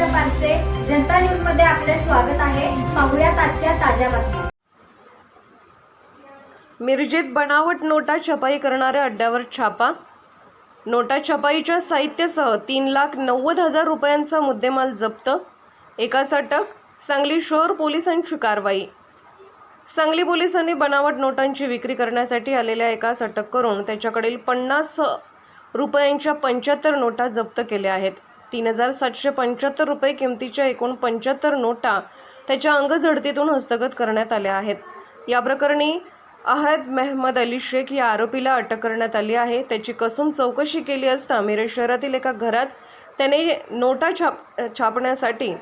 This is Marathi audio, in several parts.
आरसे जनता न्यूजमध्ये आपले स्वागत आहे. पाहुयात आजच्या ताज्या बातम्या. मिरजेत बनावट नोटा छपाई करणाऱ्या अड्ड्यावर छापा. नोटा छपाईच्या साहित्यासह तीन लाख नव्वद हजार रुपयांचा मुद्देमाल जप्त. एकास अटक सांगली शहर पोलिसांची कारवाई. सांगली पोलिसांनी बनावट नोटांची विक्री करण्यासाठी आलेल्या एकास अटक करून त्याच्याकडील पन्नास रुपयांच्या पंच्याहत्तर नोटा जप्त केल्या आहेत. तीन हजार सातशे पंच्याहत्तर रुपये किमतीच्या एकूण पंच्याहत्तर नोटा त्याच्या अंगझडतीतून हस्तगत करण्यात आल्या आहेत. या प्रकरणी अहद मेहमद अली शेख या आरोपीला अटक करण्यात आली आहे. त्याची कसून चौकशी केली असता मिरज शहरातील एका घरात त्याने नोटा छाप छापण्यासाठी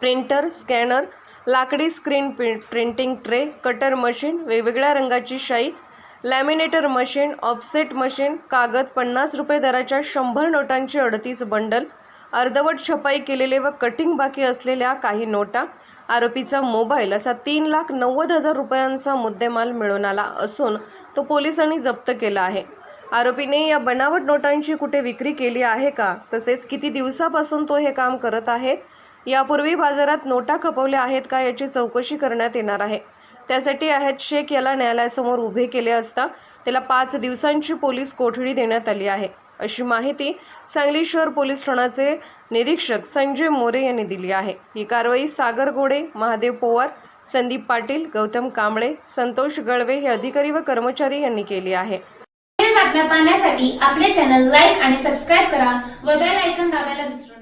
प्रिंटर स्कॅनर लाकडी screen printing tray cutter machine वेगवेगळ्या रंगाची शाई लॅमिनेटर मशीन ऑफसेट मशीन कागद पन्नास रुपये दराच्या शंभर नोटांची अडतीस बंडल अर्धवट छपाई केलेले व कटिंग बाकी असलेल्या काही नोटा आरोपीचा मोबाईल असा तीन लाख नव्वद हजार रुपयांचा मुद्देमाल मिळून आला असून तो पोलिसांनी जप्त केला आहे. आरोपीने या बनावट नोटांची कुठे विक्री केली आहे का तसेच किती दिवसापासून तो हे काम करत आहे यापूर्वी बाजारात नोटा खपवल्या आहेत का याची चौकशी करण्यात येणार आहे. त्यासाठी अहद शेख याला न्यायालयासमोर उभे केले असता त्याला पाच दिवसांची पोलीस कोठडी देण्यात आली आहे. अशी माहिती सांगली शहर पोलीस ठाण्याचे निरीक्षक संजय मोरे यांनी दिली आहे. ही कारवाई सागर गोडे महादेव पोवार संदीप पाटील गौतम कांबळे संतोष गळवे हे अधिकारी व कर्मचारी यांनी केली आहे. बातम्या पाहण्यासाठी आपले चॅनल लाईक आणि सबस्क्राईब करा व बेल ऐकन दाबायला विसरू